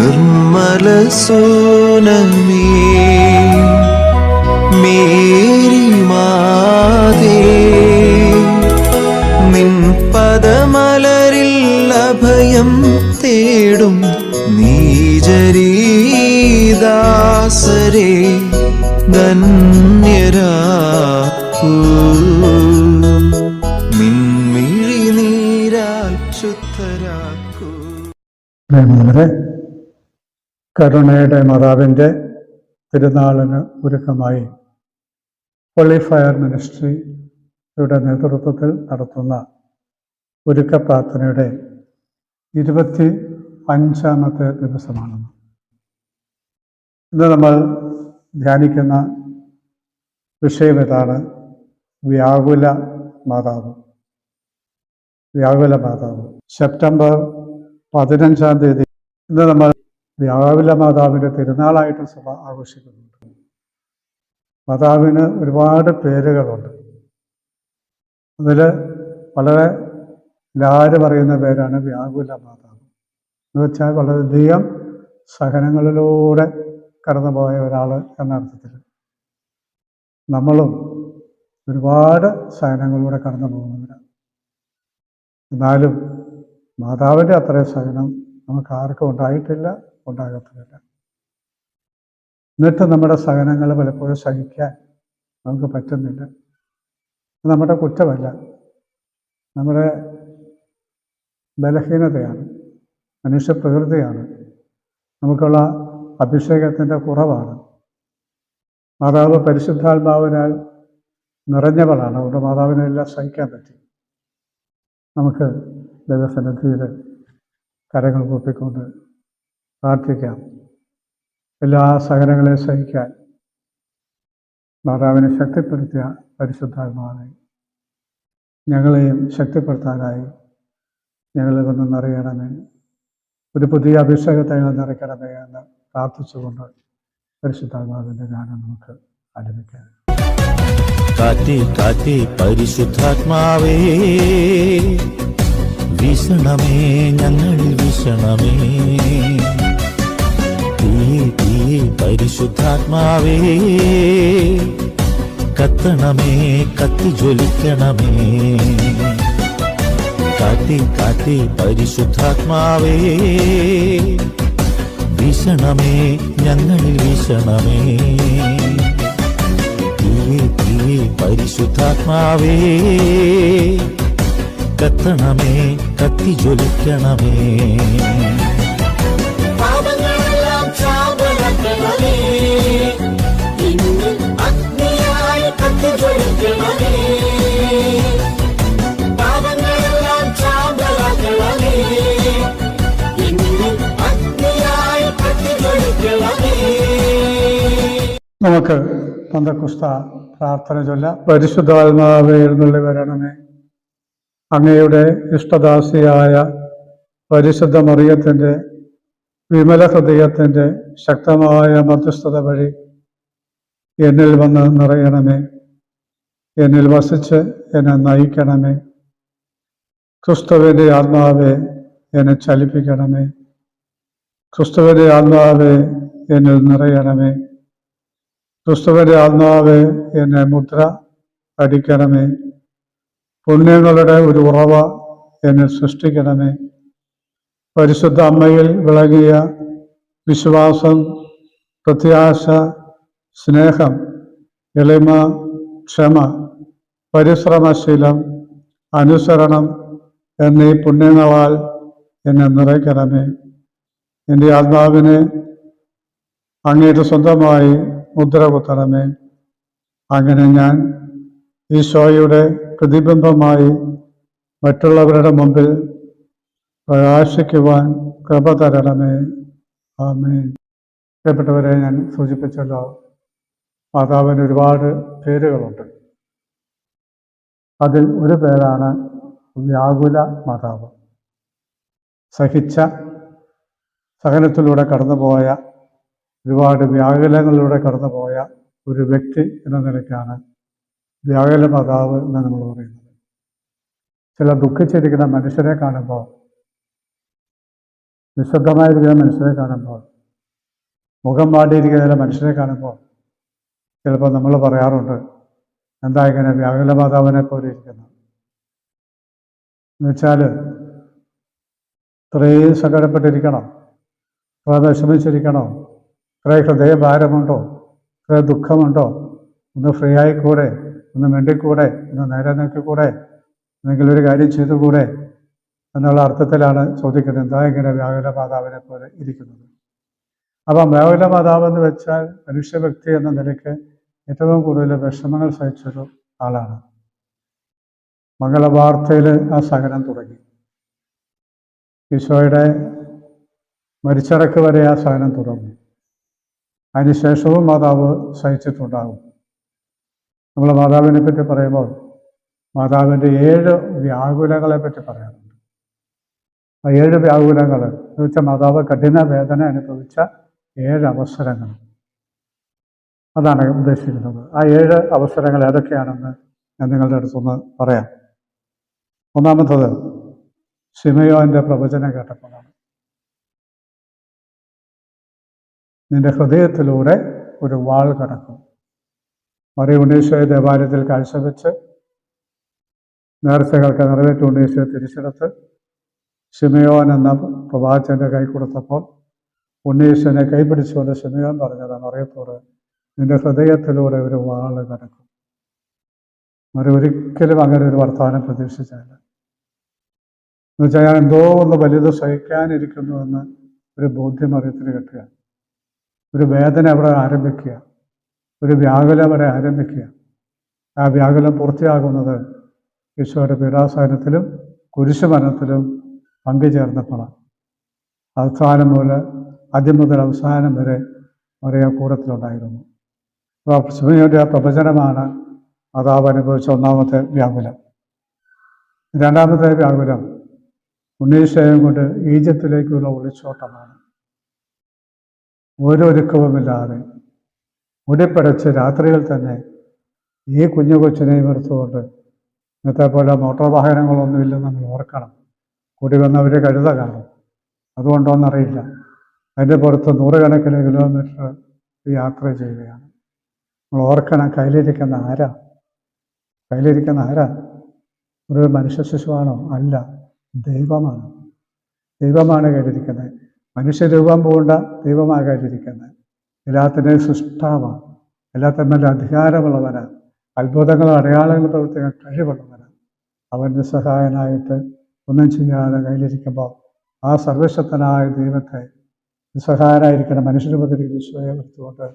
Nirmala സോനമേ Mary മാതേ പദമലരിൽ അഭയം തേടും നീജരീദാസരേ ധന്യരാ നിൻമിഴി നീരാൽ ശുദ്ധരാക്കൂ കരുണയുടെ മാതാവിന്റെ തിരുനാളിന് ഒരുക്കമായി ഹോളി ഫയർ മിനിസ്ട്രിയുടെ നേതൃത്വത്തിൽ നടത്തുന്ന ഒരുക്ക പ്രാർത്ഥനയുടെ ഇരുപത്തി അഞ്ചാമത്തെ ദിവസമാണ്. ഇന്ന് നമ്മൾ ധ്യാനിക്കുന്ന വിഷയം ഇതാണ് വ്യാകുല മാതാവ്. വ്യാകുല മാതാവ്. സെപ്റ്റംബർ പതിനഞ്ചാം തീയതി ഇന്ന് നമ്മൾ വ്യാകുല മാതാവിന്റെ തിരുനാളായിട്ട് സഭ ആഘോഷിക്കുന്നുണ്ട്. മാതാവിന് ഒരുപാട് പേരുകളുണ്ട്. അതിൽ വളരെ എല്ലാവരും പറയുന്ന പേരാണ് വ്യാകുല മാതാവ്. എന്ന് വെച്ചാൽ വളരെയധികം സഹനങ്ങളിലൂടെ കടന്നുപോയ ഒരാൾ എന്ന അർത്ഥത്തിൽ നമ്മളും ഒരുപാട് സഹനങ്ങളിലൂടെ കടന്നു പോകുന്നവരാണ് എന്നാലും മാതാവിന്റെ അത്രയും സഹനം നമുക്ക് ആർക്കും ഉണ്ടായിട്ടില്ല. ഉണ്ടാകത്തുമില്ല. എന്നിട്ട് നമ്മുടെ സഹനങ്ങൾ പലപ്പോഴും സഹിക്കാൻ നമുക്ക് പറ്റുന്നില്ല. നമ്മുടെ കുറ്റമല്ല. നമ്മുടെ ബലഹീനതയാണ്. മനുഷ്യ പ്രകൃതിയാണ്. നമുക്കുള്ള അഭിഷേകത്തിന്റെ കുറവാണ്. മാതാവ് പരിശുദ്ധാത്മാവിനാൽ നിറഞ്ഞവളാണ്. അതുകൊണ്ട് മാതാവിനെ എല്ലാം സഹിക്കാൻ പറ്റി. നമുക്ക് ദൈവസന്നിധിയിൽ കരങ്ങൾ കൂപ്പിക്കൊണ്ട് പ്രാർത്ഥിക്കാം. എല്ലാ സഹനങ്ങളെയും സഹിക്കാൻ മാതാവിനെ ശക്തിപ്പെടുത്തിയ പരിശുദ്ധാത്മാവെ ഞങ്ങളെയും ശക്തിപ്പെടുത്താനായി ഞങ്ങളെ വന്ന് നിറയണമേ. ഒരു പുതിയ അഭിഷേകത്തെ ഞങ്ങൾ നിറയ്ക്കണമേ എന്ന് പ്രാർത്ഥിച്ചുകൊണ്ട് പരിശുദ്ധാത്മാവിന്റെ ഗാനം നമുക്ക് ആരംഭിക്കാം. കാറ്റേ കാറ്റേ പരിശുദ്ധാത്മാവേ വീശണമേ ഞങ്ങൾ വീശണമേ. തീയെ പരിശുദ്ധാത്മാവേ കത്തണമേ കത്തി ജ്വലിക്കണമേ കാറ്റേ കാറ്റേ പരിശുദ്ധാത്മാവേ വീശണമേ ഞങ്ങളിൽ വീശണമേ. തീയെ തീയെ പരിശുദ്ധാത്മാവേ കത്തണമേ കത്തി ജ്വലിക്കണമേ നമുക്ക് പന്തക്കുസ്ത പ്രാർത്ഥന ചൊല്ല. പരിശുദ്ധാത്മാവെ എഴുന്നള്ളി വരണമേ. അങ്ങയുടെ ഇഷ്ടദാസിയായ പരിശുദ്ധ മറിയത്തിന്റെ വിമല ഹൃദയത്തിന്റെ ശക്തമായ മധ്യസ്ഥത വഴി എന്നിൽ വന്ന് നിറയണമേ. എന്നിൽ വസിച്ച് എന്നെ നയിക്കണമേ. ക്രിസ്തുവിന്റെ ആത്മാവെ എന്നെ ചലിപ്പിക്കണമേ. ക്രിസ്തുവിന്റെ ആത്മാവെ എന്നിൽ നിറയണമേ. ക്രിസ്തുവിന്റെ ആത്മാവെ എന്നെ മുദ്ര അടിക്കണമേ. പുണ്യങ്ങളുടെ ഒരു ഉറവ എന്നെ സൃഷ്ടിക്കണമേ. പരിശുദ്ധ അമ്മയിൽ വിളകിയ വിശ്വാസം പ്രത്യാശ സ്നേഹം എളിമ ക്ഷമ പരിശ്രമശീലം അനുസരണം എന്നീ പുണ്യങ്ങളാൽ എന്നെ നിറയ്ക്കണമേ. എന്റെ ആത്മാവിനെ അങ്ങേറ്റ് സ്വന്തമായി മുദ്ര അങ്ങനെ ഞാൻ ഈശോയുടെ പ്രതിബിംബമായി മറ്റുള്ളവരുടെ മുമ്പിൽ പ്രകാശിക്കുവാൻ കൃപ തരണമേ. ആമേൻ. പ്രിയപ്പെട്ടവരെ ഞാൻ സൂചിപ്പിച്ചല്ലോ മാതാവിന് ഒരുപാട് പേരുകളുണ്ട്. അതിൽ ഒരു പേരാണ് വ്യാകുല മാതാവ്. സഹിച്ച സഹനത്തിലൂടെ കടന്നുപോയ ഒരുപാട് വ്യാകുലങ്ങളിലൂടെ കടന്നുപോയ ഒരു വ്യക്തി എന്ന നിലയ്ക്കാണ് വ്യാകുല മാതാവ് എന്ന് നമ്മൾ പറയുന്നത്. ചില ദുഃഖിച്ചിരിക്കുന്ന മനുഷ്യരെ കാണുമ്പോൾ നിശബ്ദമായിരിക്കുന്ന മനുഷ്യരെ കാണുമ്പോൾ മുഖം പാടിയിരിക്കുന്ന ചില മനുഷ്യരെ കാണുമ്പോൾ ചിലപ്പോൾ നമ്മൾ പറയാറുണ്ട് എന്താ ഇങ്ങനെ വ്യാകുല മാതാവിനെ പോലെ ഇരിക്കുന്നു? എന്നുവെച്ചാൽ ഇത്രയും സങ്കടപ്പെട്ടിരിക്കണം? വിഷമിച്ചിരിക്കണോ? ഇത്ര ഹൃദയഭാരമുണ്ടോ ഇത്ര ദുഃഖമുണ്ടോ? ഒന്ന് ഫ്രീ ആയിക്കൂടെ? ഒന്ന് മിണ്ടിക്കൂടെ? ഒന്ന് നേരെ നോക്കിക്കൂടെ? എന്തെങ്കിലും ഒരു കാര്യം ചെയ്തുകൂടെ? എന്നുള്ള അർത്ഥത്തിലാണ് ചോദിക്കുന്നത്. എന്താ ഇങ്ങനെ വ്യാകുല മാതാവിനെ പോലെ ഇരിക്കുന്നത്? അപ്പം വ്യാകുല മാതാവ് എന്ന് വെച്ചാൽ മനുഷ്യ വ്യക്തി എന്ന നിലയ്ക്ക് ഏറ്റവും കൂടുതൽ വിഷമങ്ങൾ സഹിച്ചൊരു ആളാണ്. മംഗളവാർത്തയിൽ ആ സഹനം തുടങ്ങി. ഈശോയുടെ മരിച്ചടക്ക് വരെ ആ സഹനം തുടർന്നു. അതിനുശേഷവും മാതാവ് സഹിച്ചിട്ടുണ്ടാകും. നമ്മൾ മാതാവിനെ പറ്റി പറയുമ്പോൾ മാതാവിന്റെ ഏഴ് വ്യാകുലങ്ങളെ പറ്റി പറയാറുണ്ട്. ആ ഏഴ് വ്യാകുലങ്ങൾ എന്ന് വെച്ചാൽ മാതാവ് കഠിന വേദന അനുഭവിച്ച ഏഴ് അവസരങ്ങൾ. അതാണ് ഉദ്ദേശിക്കുന്നത്. ആ ഏഴ് അവസരങ്ങൾ ഏതൊക്കെയാണെന്ന് ഞാൻ നിങ്ങളുടെ അടുത്തൊന്ന് പറയാം. ഒന്നാമത്തത് സിമയോന്റെ പ്രവചനം കേട്ടപ്പോഴാണ്. നിന്റെ ഹൃദയത്തിലൂടെ ഒരു വാൾ കടക്കും. മറിയ ഉണ്ണീശോയെ ദേവാലയത്തിൽ കാഴ്ചവെച്ച് നേർച്ചകൾക്ക് നിറവേറ്റ ഉണ്ണീശോയെ തിരിച്ചെടുത്ത് ഷിമയോൻ എന്ന പ്രവാചകന്റെ കൈ കൊടുത്തപ്പോൾ ഉണ്ണീശോനെ കൈപിടിച്ചുകൊണ്ട് ഷിമയോൻ പറഞ്ഞത് മറിയത്തോട് നിന്റെ ഹൃദയത്തിലൂടെ ഒരു വാൾ കടക്കും. മറി ഒരിക്കലും അങ്ങനെ ഒരു വർത്തമാനം പ്രതീക്ഷിച്ചില്ല. എന്നുവെച്ചാൽ ഞാൻ എന്തോ ഒന്ന് വലുത് സഹിക്കാനിരിക്കുന്നുവെന്ന് ഒരു ബോധ്യം അറിയത്തിന് കിട്ടുക ഒരു വേദന അവിടെ ആരംഭിക്കുക. ഒരു വ്യാകുലം അവിടെ ആരംഭിക്കുക. ആ വ്യാകുലം പൂർത്തിയാകുന്നത് ഈശോയുടെ പീഡാസഹനത്തിലും കുരിശുമരണത്തിലും പങ്കുചേർന്നപ്പോഴാണ് അവസാനം മുതൽ ആദ്യം മുതൽ അവസാനം വരെ ഒരേ കൂടത്തിലുണ്ടായിരുന്നു. അപ്പോൾ ആ പ്രവചനമാണ് മാതാവ് അനുഭവിച്ച ഒന്നാമത്തെ വ്യാകുലം. രണ്ടാമത്തെ വ്യാകുലം ഉണ്ണീശയം കൊണ്ട് ഈജിപ്തിലേക്കുള്ള ഒളിച്ചോട്ടമാണ്. ഓരോരുക്കവുമില്ലാതെ മുടിപ്പടച്ച് രാത്രിയിൽ തന്നെ ഈ കുഞ്ഞു കൊച്ചിനെയും എടുത്തുകൊണ്ട് ഇന്നത്തെ പോലെ മോട്ടോർ വാഹനങ്ങളൊന്നുമില്ലെന്ന് നമ്മൾ ഓർക്കണം. കൂടി വന്നവർ കഴുത കാണും. അതുകൊണ്ടോന്നറിയില്ല. അതിന്റെ പുറത്ത് നൂറുകണക്കിന് കിലോമീറ്റർ യാത്ര ചെയ്യുകയാണ്. നമ്മൾ ഓർക്കണം കയ്യിലിരിക്കുന്ന ആരാ? കയ്യിലിരിക്കുന്ന ആരാ? ഒരു മനുഷ്യ ശിശുവാണോ? അല്ല. ദൈവമാണ്. ദൈവമാണ് കയ്യിലിരിക്കുന്നത്. മനുഷ്യരൂപം പൂണ്ട ദൈവമാകാതിരിക്കുന്നത് എല്ലാത്തിന്റെ സൃഷ്ടാവാണ്. സൃഷ്ടാവാണ് നല്ല അധികാരമുള്ളവനാണ് അത്ഭുതങ്ങളും അടയാളങ്ങളും പ്രവർത്തിക്കാൻ കഴിവുള്ളവനാണ് അവന്റെ സഹായനായിട്ട് ഒന്നും ചെയ്യാതെ കയ്യിലിരിക്കുമ്പോൾ ആ സർവശക്തനായ ദൈവത്തെ സഹായനായിരിക്കണം മനുഷ്യരൂപത്തിൽ ഈശോയെ എടുത്തുകൊണ്ട്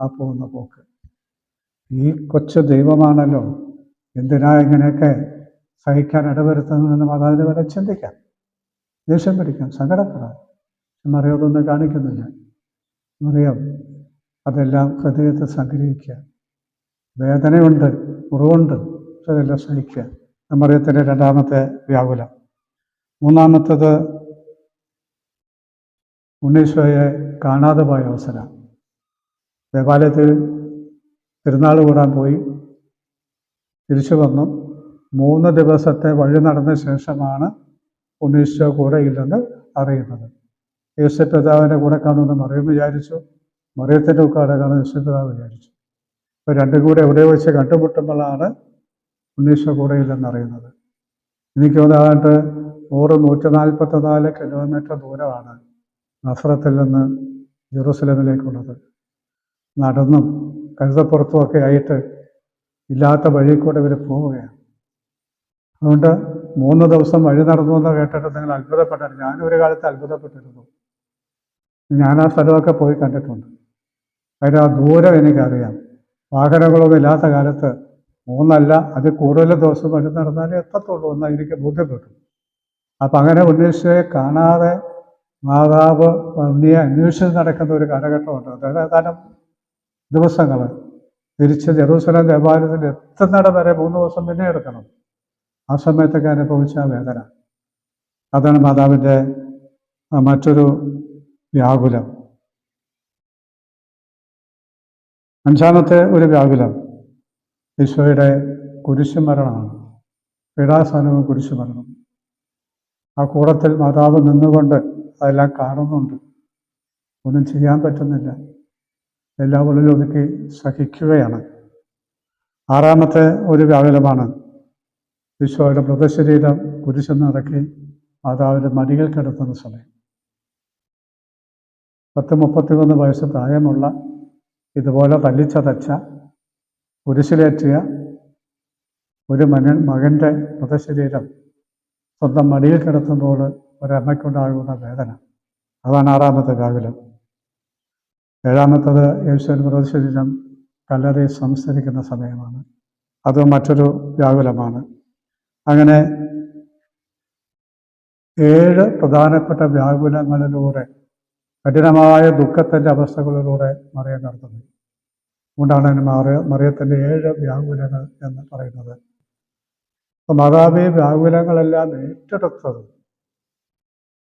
ആ പോകുന്ന പോക്ക്. ഈ കൊച്ചു ദൈവമാണല്ലോ എന്തിനാ ഇങ്ങനെയൊക്കെ സഹിക്കാൻ ഇടവരുത്തുന്നതെന്ന് മാതാവിനെ വരെ ചിന്തിക്കാം. ദേഷ്യം പിടിക്കാം സങ്കടപ്പെടാം. മറിയതൊന്നും കാണിക്കുന്നില്ല. മറിയം അതെല്ലാം ഹൃദയത്തെ സംഗ്രഹിക്കുക. വേദനയുണ്ട് മുറിവുണ്ട് അതെല്ലാം സഹിക്കുക. മറിയത്തിന്റെ രണ്ടാമത്തെ വ്യാകുലം. മൂന്നാമത്തത് ഉണ്ണീശോയെ കാണാതെ പോയ അവസരം. ദേവാലയത്തിൽ തിരുനാൾ കൂടാൻ പോയി. തിരിച്ചു വന്നു. മൂന്ന് ദിവസത്തെ വഴി നടന്ന ശേഷമാണ് ഉണ്ണീശോ കൂടെ ഇല്ലെന്ന് അറിയുന്നത്. യേശുപിതാവിന്റെ കൂടെ കാണുമെന്ന് മറിയം വിചാരിച്ചു. മറിയത്തിന്റെ കൂടെ കാണുന്ന യേശുപ്രതാവ് വിചാരിച്ചു. അപ്പോൾ രണ്ടും കൂടെ എവിടെ വെച്ച് കണ്ടുമുട്ടുമ്പോഴാണ് ഉണ്ണീശോ കൂടെ ഇല്ലെന്ന് അറിയുന്നത്. എനിക്ക് തോന്നാണ്ട് നൂറ് നൂറ്റി നാൽപ്പത്തി നാല് കിലോമീറ്റർ ദൂരമാണ് നഫ്രത്തിൽ നിന്ന് ജെറൂസലമിലേക്കുള്ളത്. നടന്നും കഴുതപ്പുറത്തുമൊക്കെ ആയിട്ട് ഇല്ലാത്ത വഴി കൂടെ ഇവർ പോവുകയാണ്. അതുകൊണ്ട് മൂന്ന് ദിവസം വഴി നടന്നു എന്ന് കേട്ടിട്ട് നിങ്ങൾ അത്ഭുതപ്പെട്ടാണ് ഞാനൊരു കാലത്ത് അത്ഭുതപ്പെട്ടിരുന്നു. ഞാൻ ആ സ്ഥലമൊക്കെ പോയി കണ്ടിട്ടുണ്ട്. അതിന്റെ ആ ദൂരം എനിക്കറിയാം. വാഹനങ്ങളൊന്നും ഇല്ലാത്ത കാലത്ത് മൂന്നല്ല അത് കൂടുതൽ ദിവസം വഴി നടന്നാലേ എത്തത്തുള്ളൂ എന്ന് എനിക്ക് ബോധ്യപ്പെട്ടു. അപ്പം അങ്ങനെ ഉന്നയിച്ചയെ കാണാതെ മാതാവ് ഉണ്ണിയെ അന്വേഷിച്ച് നടക്കുന്ന ഒരു കാലഘട്ടമുണ്ട്. അതായത് ഏതാനും ദിവസങ്ങൾ തിരിച്ച് ജെറൂസലം ദേവാലയത്തിൽ എത്തുന്നിടം വരെ മൂന്ന് ദിവസം പിന്നെ എടുക്കണം. ആ സമയത്തൊക്കെ അനുഭവിച്ച വേദന. അതാണ് മാതാവിന്റെ മറ്റൊരു വ്യാകുലം. അഞ്ചാമത്തെ ഒരു വ്യാകുലം. ഈശോയുടെ കുരിശുമരണമാണ്. പീഡാസനവും കുരിശുമരണം ആ കൂടത്തിൽ മാതാവ് നിന്നുകൊണ്ട് അതെല്ലാം കാണുന്നുണ്ട്. ഒന്നും ചെയ്യാൻ പറ്റുന്നില്ല. എല്ലാ ഉള്ളിലും ഒതുക്കി സഹിക്കുകയാണ്. ആറാമത്തെ ഒരു വ്യാകുലമാണ്. ഈശോയുടെ മൃതശരീരം കുരിശെന്ന് ഇറക്കി മാതാവിന്റെ മടികൾ കിടത്തുന്ന സമയം. പത്ത് മുപ്പത്തിമൂന്ന് വയസ്സ് പ്രായമുള്ള ഇതുപോലെ തല്ലിച്ചതച്ച കുരിശിലേറ്റിയ ഒരു മകൻ മകന്റെ മൃതശരീരം സ്വന്തം മടിയിൽ കിടത്തുമ്പോൾ ഒരമ്മയ്ക്കുണ്ടാകുന്ന വേദന. അതാണ് ആറാമത്തെ കാവിലം ഏഴാമത്തത് യേശുവിൻ മൃതശരീരം കല്ലറി സംസ്കരിക്കുന്ന സമയമാണ്. അത് മറ്റൊരു വ്യാകുലമാണ്. അങ്ങനെ ഏഴ് പ്രധാനപ്പെട്ട വ്യാകുലങ്ങളിലൂടെ കഠിനമായ ദുഃഖത്തിന്റെ അവസ്ഥകളിലൂടെ മറിയ നടത്തുന്നത് അതുകൊണ്ടാണ് അതിന് മറിയ മറിയത്തിന്റെ ഏഴ് വ്യാകുലങ്ങൾ എന്ന് പറയുന്നത്. അപ്പം മാതാവി വ്യാകുലങ്ങളെല്ലാം ഏറ്റെടുത്തത്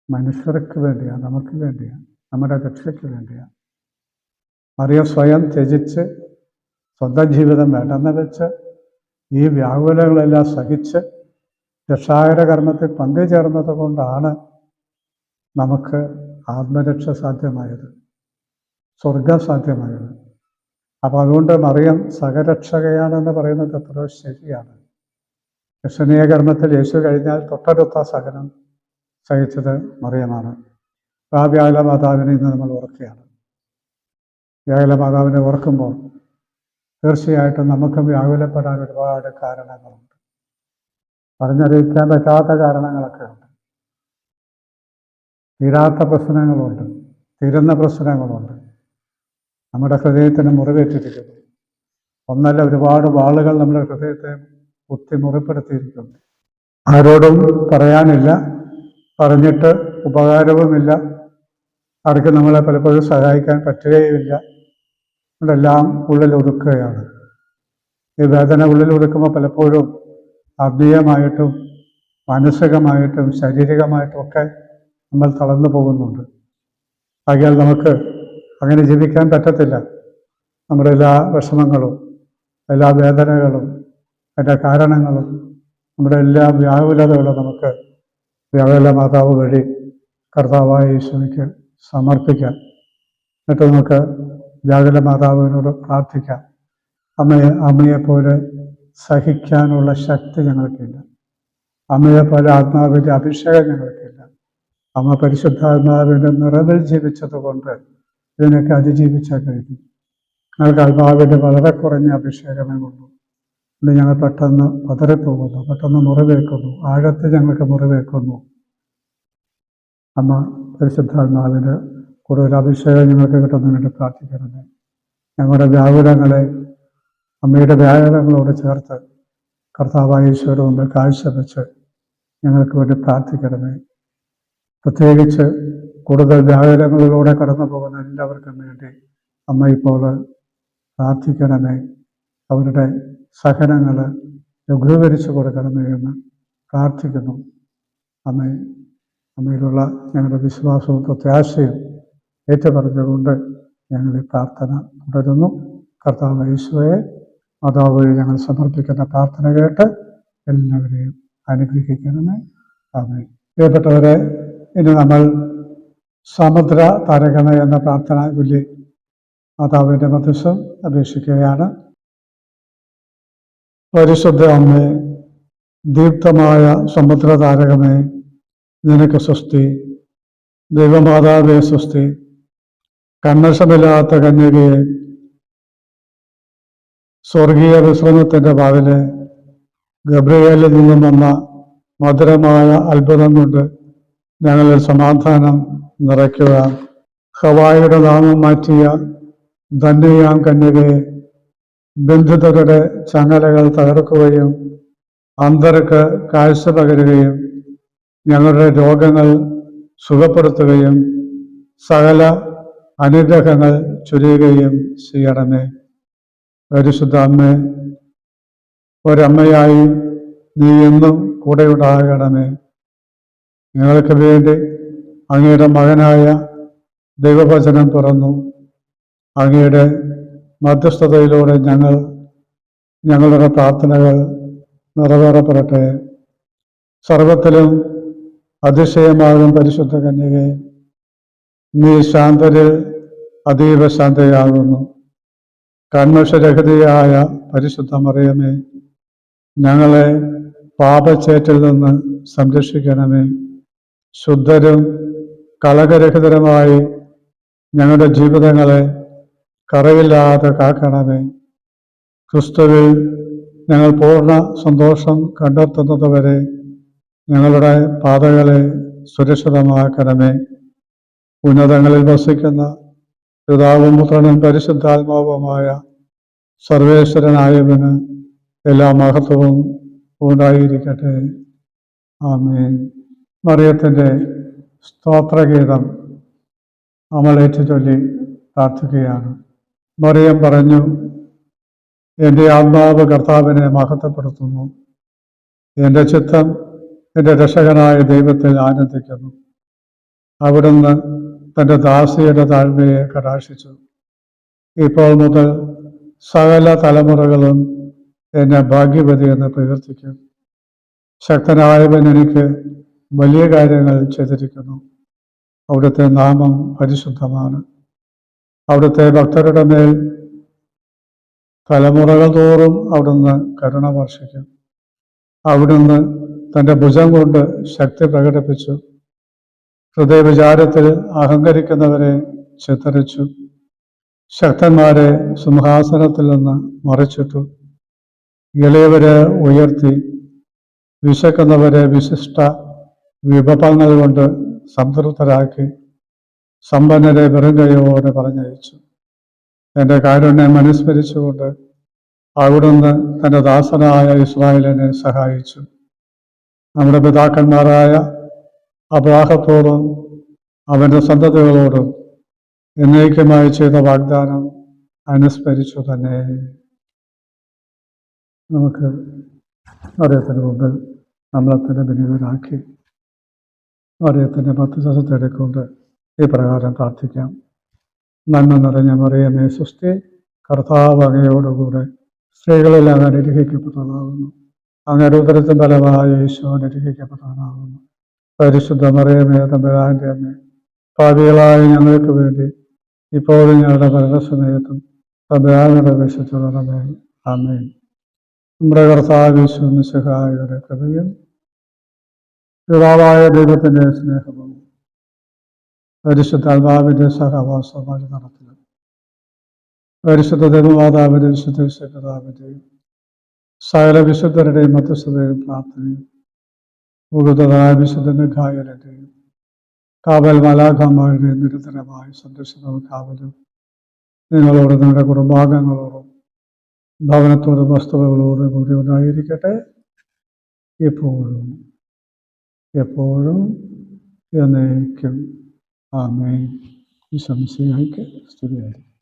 മനുഷ്യർക്ക് വേണ്ടിയാണ് നമുക്ക് വേണ്ടിയാണ് നമ്മുടെ രക്ഷയ്ക്ക് വേണ്ടിയാണ് മറിയ സ്വയം ത്യജിച്ച് സ്വന്തം ജീവിതം വേണ്ടെന്ന് വെച്ച് ഈ വ്യാകുലങ്ങളെല്ലാം സഹിച്ച് രക്ഷാകര കർമ്മത്തിൽ പങ്കുചേർന്നത് കൊണ്ടാണ് നമുക്ക് ആത്മരക്ഷ സാധ്യമായത്. സ്വർഗം സാധ്യമായത്. അപ്പം അതുകൊണ്ട് മറിയം സഹരക്ഷകയാണെന്ന് പറയുന്നത് എത്ര ശരിയാണ്. രക്ഷണീയ കർമ്മത്തിൽ യേശു കഴിഞ്ഞാൽ തൊട്ടടുത്ത സഹനം സഹിച്ചത് മറിയമാണ്. ആ വ്യാകുല മാതാവിനെ ഇന്ന് നമ്മൾ ഓർക്കുകയാണ്. വ്യാകുല മാതാവിനെ ഓർക്കുമ്പോൾ തീർച്ചയായിട്ടും നമുക്കും വ്യാകുലപ്പെടാൻ ഒരുപാട് കാരണങ്ങളുണ്ട്. പറഞ്ഞറിയിക്കാൻ പറ്റാത്ത കാരണങ്ങളൊക്കെ ഉണ്ട്. തീരാത്ത പ്രശ്നങ്ങളുണ്ട് തീരുന്ന പ്രശ്നങ്ങളുണ്ട്. നമ്മുടെ ഹൃദയത്തിന് മുറിവേറ്റിരിക്കുന്നു. ഒന്നല്ല ഒരുപാട് വാളുകൾ നമ്മുടെ ഹൃദയത്തെ കുത്തി മുറിപ്പെടുത്തിയിരിക്കുന്നു ആരോടും പറയാനില്ല പറഞ്ഞിട്ട് ഉപകാരവുമില്ല. അവർക്ക് നമ്മളെ പലപ്പോഴും സഹായിക്കാൻ പറ്റുകയുമില്ല. നമ്മളെല്ലാം ഉള്ളിൽ ഒതുക്കുകയാണ്. ഈ വേദന ഉള്ളിൽ ഒതുക്കുമ്പോൾ പലപ്പോഴും ആത്മീയമായിട്ടും മാനസികമായിട്ടും ശാരീരികമായിട്ടും ഒക്കെ നമ്മൾ തളർന്നു പോകുന്നുണ്ട്. ആകയാൽ നമുക്ക് അങ്ങനെ ജീവിക്കാൻ പറ്റത്തില്ല. നമ്മുടെ എല്ലാ വിഷമങ്ങളും എല്ലാ വേദനകളും അതിന്റെ കാരണങ്ങളും നമ്മുടെ എല്ലാ വ്യാകുലതകളും നമുക്ക് വ്യാകുല മാതാവ് വഴി കർത്താവായ ഈശോയ്ക്ക് സമർപ്പിക്കാം. എന്നിട്ട് നമുക്ക് വ്യാകുല മാതാവിനോട് പ്രാർത്ഥിക്കാം. അമ്മയെ അമ്മയെപ്പോലെ സഹിക്കാനുള്ള ശക്തി ഞങ്ങൾക്കില്ല. അമ്മയെപ്പോലെ ആത്മാവിന്റെ അഭിഷേകം ഞങ്ങൾക്കില്ല. അമ്മ പരിശുദ്ധാത്മാവിന്റെ നിറവിൽ ജീവിച്ചതുകൊണ്ട് ഇതിനൊക്കെ അതിജീവിച്ചാൽ കഴിഞ്ഞു ഞങ്ങൾക്ക് ആത്മാവിന്റെ വളരെ കുറഞ്ഞ അഭിഷേകമേ ഉള്ളൂ. ഇത് ഞങ്ങൾ പെട്ടെന്ന് പതറിപ്പോകുന്നു പെട്ടെന്ന് മുറിവേക്കുന്നു ആഴത്തിൽ ഞങ്ങൾക്ക് മുറിവേക്കുന്നു അമ്മ പരിശുദ്ധാത്മാവിന്റെ കൂടുതൽ അഭിഷേകം ഞങ്ങൾക്ക് കിട്ടുന്നതിന് വേണ്ടി പ്രാർത്ഥിക്കണമേ. ഞങ്ങളുടെ വ്യാകുലങ്ങളെ അമ്മയുടെ വ്യാകുലങ്ങളോട് ചേർത്ത് കർത്താവായ ഈശോയുടെ മുമ്പിൽ കാഴ്ചവെച്ച് ഞങ്ങൾക്ക് വേണ്ടി പ്രാർത്ഥിക്കണമേ. പ്രത്യേകിച്ച് കൂടുതൽ വ്യാകുലങ്ങളിലൂടെ കടന്നു പോകുന്ന എല്ലാവർക്കും വേണ്ടി അമ്മ ഇപ്പോൾ പ്രാർത്ഥിക്കണമേ. അവരുടെ സഹനങ്ങൾ ലഘൂകരിച്ചു കൊടുക്കണമേ എന്ന് പ്രാർത്ഥിക്കുന്നു. അമ്മ അമ്മയിലുള്ള ഞങ്ങളുടെ വിശ്വാസവും പ്രത്യാശയും ഏറ്റുപറഞ്ഞുകൊണ്ട് ഞങ്ങൾ ഈ പ്രാർത്ഥന തുടരുന്നു. കർത്താവ് യേശുവെ മാതാവ് ഞങ്ങൾ സമർപ്പിക്കുന്ന പ്രാർത്ഥന കേട്ട് എല്ലാവരെയും അനുഗ്രഹിക്കണമേ. ആമേ പ്രിയപ്പെട്ടവരെ ഇനി നമ്മൾ സമുദ്ര തരകണ എന്ന പ്രാർത്ഥന ചൊല്ലി മാതാവിന്റെ മധ്യസ്ഥം അപേക്ഷിക്കുകയാണ്. പരിശുദ്ധ അമ്മേ ദീപ്തമായ സമുദ്ര താരകമേ നിനക്ക് സ്വസ്തി. ദൈവമാതാവേ സ്വസ്തി. കണ്ണശമില്ലാത്ത കന്യകയെ സ്വർഗീയ വിശ്രമത്തിന്റെ വാതിൽ ഗബ്രിയേലിൽ നിന്നും വന്ന മധുരമായ അത്ഭുതം കൊണ്ട് ഞങ്ങളിൽ സമാധാനം നിറയ്ക്കുക. ഹവായുടെ നാമം മാറ്റിയ ധന്യയാം കന്യകയെ ബന്ധിതരുടെ ചങ്ങലകൾ തകർക്കുകയും അന്തർക്ക് കാഴ്ച പകരുകയും ഞങ്ങളുടെ രോഗങ്ങൾ സുഖപ്പെടുത്തുകയും സകല അനുഗ്രഹങ്ങൾ ചുരിയുകയും ചെയ്യണമേ. പരിശുദ്ധ അമ്മേ ഒരമ്മയായി നീ എന്നും കൂടെ ഉണ്ടാകണമേ. ഞങ്ങൾക്ക് വേണ്ടി അങ്ങയുടെ മകനായ ദൈവവചനം തുറന്നു. അങ്ങയുടെ മധ്യസ്ഥതയിലൂടെ ഞങ്ങൾ ഞങ്ങളുടെ പ്രാർത്ഥനകൾ നിറവേറപ്പെടട്ടെ. സർവത്തിലും അതിശയമാകും പരിശുദ്ധ കന്യകെ നീ ശാന്തരിൽ അതീവ ശാന്തയാകുന്നു. കൺമഷരഹിതയായ പരിശുദ്ധ മറിയമേ ഞങ്ങളെ പാപച്ചേറ്റിൽ നിന്ന് സംരക്ഷിക്കണമേ. ശുദ്ധരും കളകരഹിതരുമായി ഞങ്ങളുടെ ജീവിതങ്ങളെ കറയില്ലാതെ കാക്കണമേ. ക്രിസ്തുവിൽ ഞങ്ങൾ പൂർണ സന്തോഷം കണ്ടെത്തുന്നതുവരെ ഞങ്ങളുടെ പാതകളെ സുരക്ഷിതമാക്കണമേ. ഉന്നതങ്ങളിൽ വസിക്കുന്ന പിതാവും പുത്രനും പരിശുദ്ധാത്മാവുമായ സർവേശ്വരനായവന് എല്ലാ മഹത്വവും ഉണ്ടായിരിക്കട്ടെ. ആമേൻ. മറിയത്തിന്റെ സ്തോത്രഗീതം നമ്മൾ ചൊല്ലി പ്രാർത്ഥിക്കുകയാണ്. മറിയം പറഞ്ഞു എന്റെ ആത്മാവ് കർത്താവിനെ മഹത്വപ്പെടുത്തുന്നു. എന്റെ ചിത്തം എന്റെ രക്ഷകനായ ദൈവത്തെ ആനന്ദിക്കുന്നു. അവിടുന്ന് തന്റെ ദാസിയുടെ താഴ്മയെ കടാക്ഷിച്ചു. ഇപ്പോൾ മുതൽ സകല തലമുറകളും എന്നെ ഭാഗ്യവതി എന്ന് പ്രകീർത്തിക്കും. ശക്തനായവൻ എനിക്ക് വലിയ കാര്യങ്ങൾ ചെയ്തിരിക്കുന്നു. അവിടുത്തെ നാമം പരിശുദ്ധമാണ്. അവിടുത്തെ ഭക്തരുടെ മേൽ തലമുറകൾ തോറും അവിടുന്ന് കരുണ വർഷിക്കും. അവിടുന്ന് തന്റെ ഭുജം കൊണ്ട് ശക്തി പ്രകടിപ്പിച്ചു. ഹൃദയവിചാരത്തിൽ അഹങ്കരിക്കുന്നവരെ ചിത്തരിച്ചു. ശക്തന്മാരെ സിംഹാസനത്തിൽ നിന്ന് മറിച്ചിട്ടു. ഇളയവരെ ഉയർത്തി. വിശക്കുന്നവരെ വിശിഷ്ട വിഭവങ്ങൾ കൊണ്ട് സംതൃപ്തരാക്കി സമ്പന്നരെ വെറും കൈയോടെ പറഞ്ഞയച്ചു. എന്റെ കാരുണ്യം അനുസ്മരിച്ചുകൊണ്ട് അവിടുന്ന് തന്റെ ദാസനായ ഇസ്രായേലിനെ സഹായിച്ചു. നമ്മുടെ പിതാക്കന്മാരായ അബ്രാഹത്തോടും അവന്റെ സന്തതികളോടും എന്നേക്കുമായി ചെയ്ത വാഗ്ദാനം അനുസ്മരിച്ചു തന്നെ. നമുക്ക് അറിയത്തിന് മുമ്പിൽ നമ്മളെ തന്നെ വിനിയോഗരാക്കി അറിയത്തിന്റെ പത്ത് ദിവസത്തെടുക്കൊണ്ട് ഈ പ്രകാരം പ്രാർത്ഥിക്കാം. നന്മ നിറഞ്ഞ മറിയമേ സൃഷ്ടി കർത്താവകയോടുകൂടെ സ്ത്രീകളെല്ലാം അനുഗ്രഹിക്കപ്പെട്ടതാകുന്നു അങ്ങയുടെ ഉദരത്തിൻ ഫലമായ ഈശോ അനുഗ്രഹിക്കപ്പെട്ടതാകുന്നു പരിശുദ്ധ മറിയമേ തമ്പുരാന്റെ അമ്മ പാപികളായ ഞങ്ങൾക്ക് വേണ്ടി ഇപ്പോഴും ഞങ്ങളുടെ മരണസമയത്തും തമ്പുരാനുടെ അമ്മയും അമ്മയും നമ്മുടെ കർത്താവ് ഈശോ സഹായിയുടെ കൃപയും പിതാവായ ദൈവത്തിന്റെ സ്നേഹവും പരിശുദ്ധാത്മാവിന്റെ സഹവാസമായി നടത്തുക പരിശുദ്ധ ദൈവമാതാവിന്റെ വിശുദ്ധ വിശുദ്ധതാവിന്റെയും സകല വിശുദ്ധരുടെയും മധ്യസ്ഥതയും പ്രാർത്ഥനയും മുകുതനായ വിശുദ്ധന്റെ ഗായകരുടെയും കാവൽ മലാഖാമാരുടെയും നിരന്തരമായ സംരക്ഷണവും കാവലും നിങ്ങളോട് നിങ്ങളുടെ കുടുംബാംഗങ്ങളോടും ഭവനത്തോടും വസ്തുവകളോടും കൂടി ഉണ്ടായിരിക്കട്ടെ എപ്പോഴും എപ്പോഴും എന്നേക്കും. ആമേ ഈ സംശയങ്ങൾക്ക് സ്തുതിയായിരിക്കും.